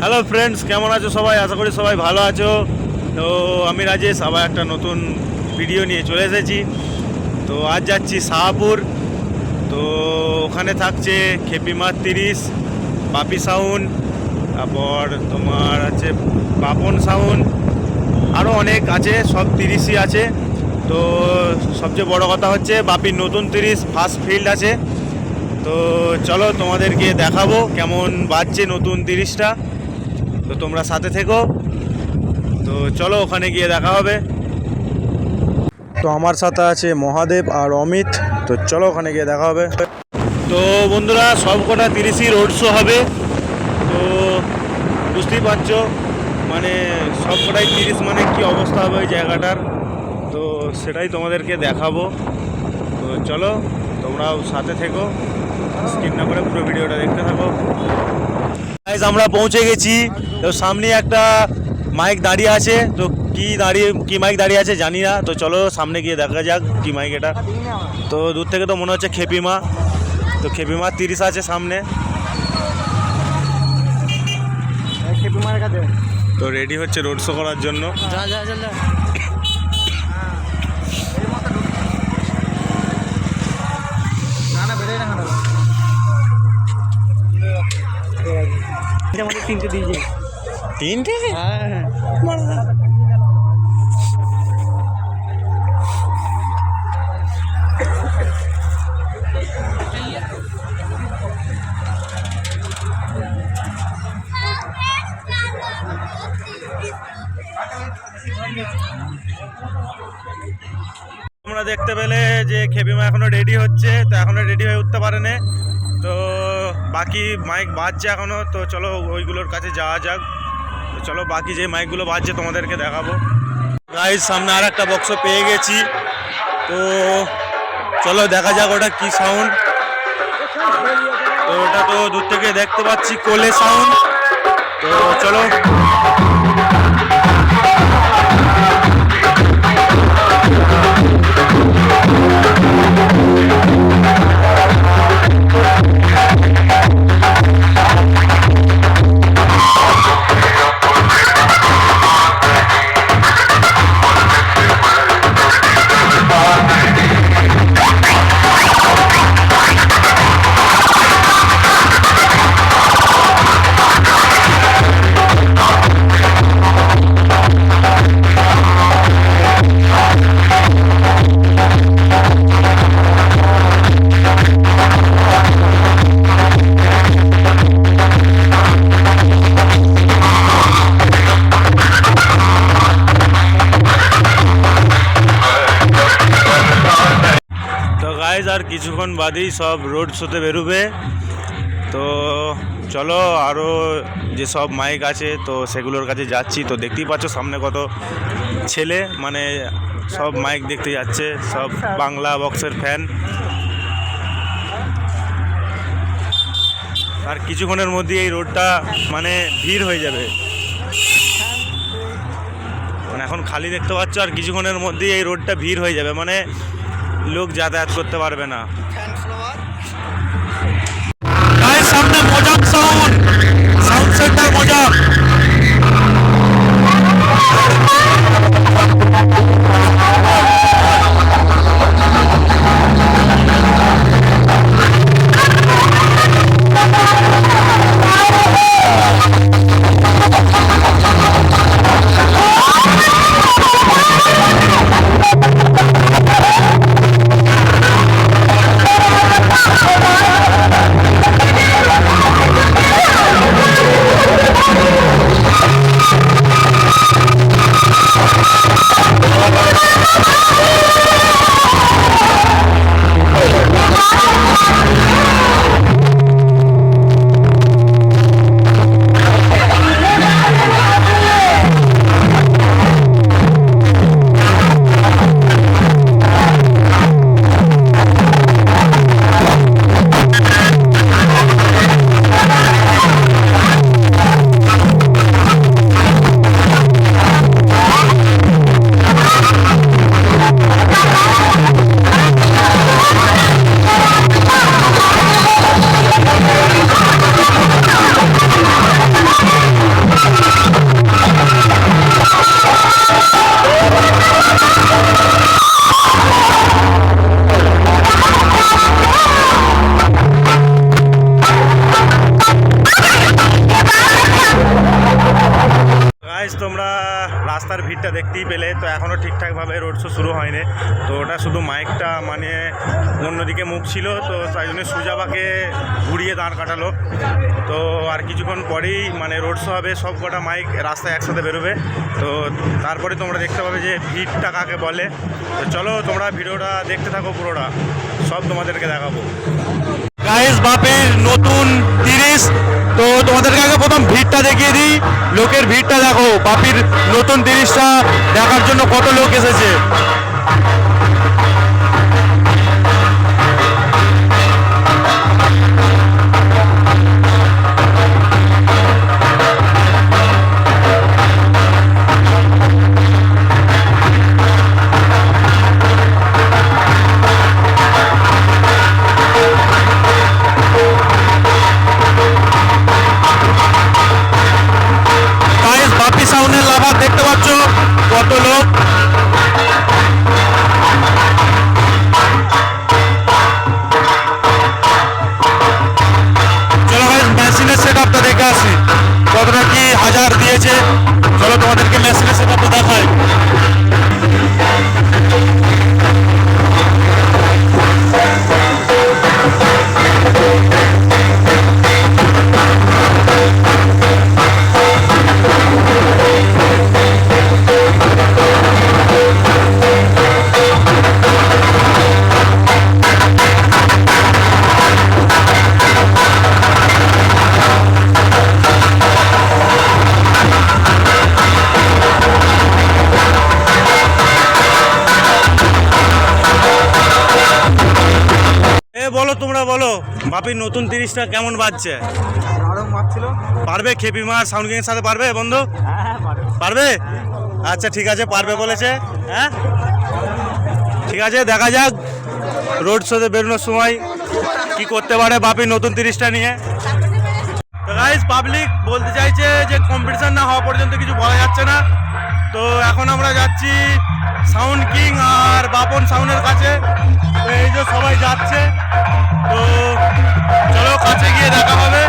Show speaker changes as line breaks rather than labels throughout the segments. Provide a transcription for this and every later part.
Hello friends কেমন আছো সবাই? আশা করি সবাই ভালো আছো। তো আমি রাজেশ, আবার একটা নতুন ভিডিও নিয়ে চলে এসেছি। তো আজ যাচ্ছি শাহপুর। তো ওখানে থাকছে খেপিমার তিরিশ, বাপি সাউন্ড তারপর তোমার আছে বাপন সাউন্ড আরও অনেক আছে, সব তিরিশই আছে। তো সবচেয়ে বড় কথা হচ্ছে বাপির নতুন তিরিশ ফার্স্ট ফিল্ড আছে। তো চলো তোমাদেরকে দেখাবো কেমন বাজছে নতুন তিরিশটা। তো তোমরা সাথে থেকো। তো চলো ওখানে গিয়ে দেখা হবে। তো আমার সাথে আছে মহাদেব আর অমিত। তো চলো ওখানে গিয়ে দেখা হবে। তো বন্ধুরা সব কটা তিরিশই রোড শো হবে। তো বুঝতেই পারছ মানে সব কটাই তিরিশ মানে কি অবস্থা হবে ওই জায়গাটার? তো সেটাই তোমাদেরকে দেখাবো। তো চলো, তোমরাও সাথে থেকো। স্কিপ না করে পুরো ভিডিওটা দেখতে থাকো। আমরা পৌঁছে গেছি। তো সামনে একটা মাইক দাঁড়িয়ে আছে। তো কি দাঁড়িয়ে কি মাইক দাঁড়িয়ে আছে জানি না। তো চলো সামনে গিয়ে দেখা যাক কি মাইক এটা। তো দূর থেকে তো মনে হচ্ছে খেপিমা। তো খেপিমা তিরিশ আছে সামনে। তো রেডি হচ্ছে রোড শো করার জন্য।
আমাদের তিনটে দিয়েছে
তিনটে?
হ্যাঁ
তোমরা দেখতে পেলে যে খেপিমা এখনও রেডি হচ্ছে তো এখনও রেডি হয়ে উঠতে পারেনি। তো বাকি মাইক বাজছে এখনও তো চলো ওইগুলোর কাছে যাওয়া যাক। তো চলো বাকি যে মাইকগুলো বাজছে তোমাদেরকে দেখাবো। গাইজ সামনে আর একটা বক্স পেয়ে গেছি। তো চলো দেখা যাক ওটা কি সাউন্ড তো ওটা তো দূর থেকে দেখতে পাচ্ছি কোলে সাউন্ড তো চলো। গাইজ আর কিছুক্ষণ বাদেই সব রোড শোতে বেরোবে। তো চলো আরও যেসব মাইক আছে, তো সেগুলোর কাছে যাচ্ছি। তো দেখতেই পাচ্ছ সামনে কত ছেলে মানে সব মাইক দেখতে যাচ্ছে, সব বাংলা বক্সের ফ্যান আর কিছুক্ষণের মধ্যে এই রোডটা মানে ভিড় হয়ে যাবে। মানে এখন খালি দেখতে পাচ্ছ, আর কিছুক্ষণের মধ্যেই এই রোডটা ভিড় হয়ে যাবে। মানে লোক যাতায়াত করতে পারবে না। রাস্তার ভিড়টা দেখতেই পেলে। তো এখনও ঠিকঠাকভাবে রোড শো শুরু হয়নি। তো ওটা শুধু মাইকটা মানে অন্যদিকে মুখ ছিল, তো তাই জন্য সুজাবাকে ঘুরিয়ে দাঁড় কাটালো। তো আর কিছুক্ষণ পরেই মানে রোড শো হবে, সব কটা মাইক রাস্তায় একসাথে বেরোবে। তো তারপরে তোমরা দেখতে পাবে যে ভিড়টা কাকে বলে। তো চলো তোমরা ভিডিওটা দেখতে থাকো পুরোটা। সব তোমাদেরকে দেখাবো। বাপের নতুন তিরিশ তো তোমাদেরকে আগে প্রথম ভিড়টা দেখিয়ে দিই। লোকের ভিড়টা দেখো, বাপির নতুন তিরিশটা দেখার জন্য কত লোক এসেছে। হাজার দিয়েছে। চলো তোমাদেরকে মেশিনের সেটা দেখায় বাপির নতুন তিরিশটা কেমন বাজছে? পারবে খেপি মার সাউন্ড কিংয়ের সাথে পারবে বন্ধু?
হ্যাঁ
পারবে? আচ্ছা ঠিক আছে পারবে বলেছে হ্যাঁ? ঠিক আছে দেখা যাক রোড শোতে বেরোনোর সময় কি করতে পারে বাপি নতুন তিরিশটা নিয়ে। গাইজ পাবলিক বলতে চাইছে যে কম্পিটিশন না হওয়া পর্যন্ত কিছু বলা যাচ্ছে না। তো এখন আমরা যাচ্ছি সাউন্ড কিং আর বাপন সাউন্ডের কাছে। এই যে সবাই যাচ্ছে। তো চলো কাছে গিয়ে দেখা হবে।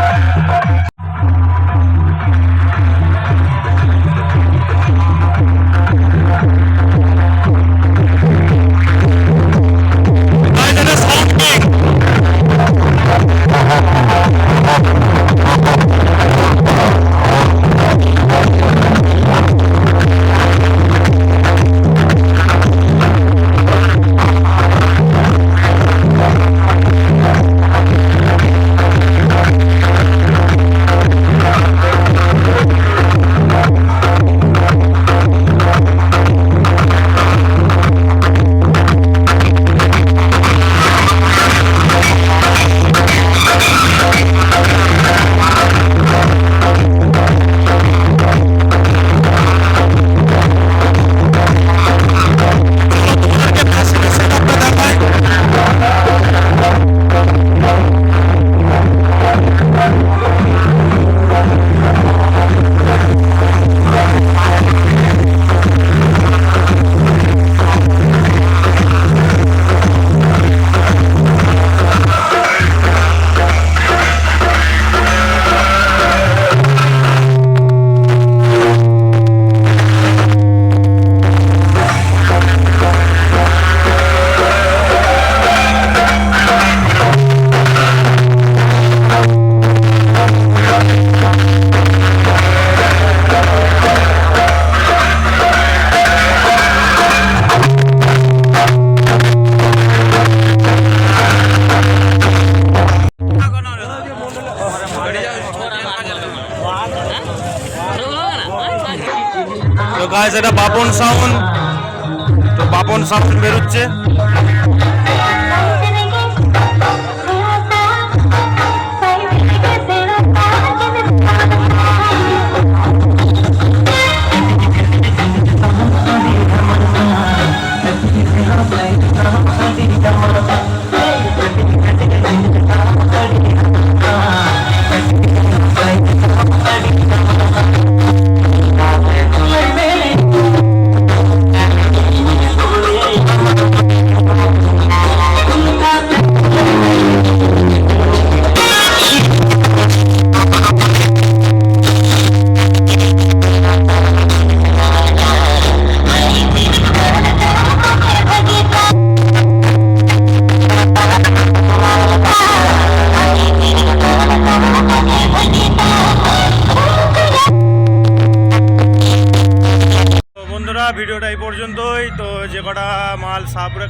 বাপন সাউন্ড বেরোচ্ছে।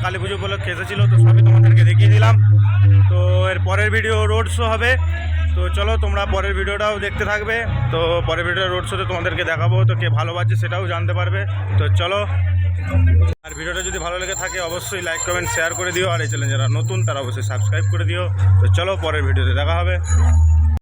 কালী পুজো উপলক্ষে এসেছিল, তো সবই তোমাদেরকে দেখিয়ে দিলাম। তো এর পরের ভিডিও রোড শো হবে। তো চলো তোমরা পরের ভিডিওটাও দেখতে থাকবে। তো পরের ভিডিও রোড শোতে তোমাদেরকে দেখাবো, তো কে ভালো ভালোবাসছে সেটাও জানতে পারবে। তো চলো। আর ভিডিওটা যদি ভালো লেগে থাকে, অবশ্যই লাইক কমেন্ট শেয়ার করে দিও। আর এই চ্যানেল যারা নতুন, তারা অবশ্যই সাবস্ক্রাইব করে দিও। তো চলো পরের ভিডিওতে দেখা হবে।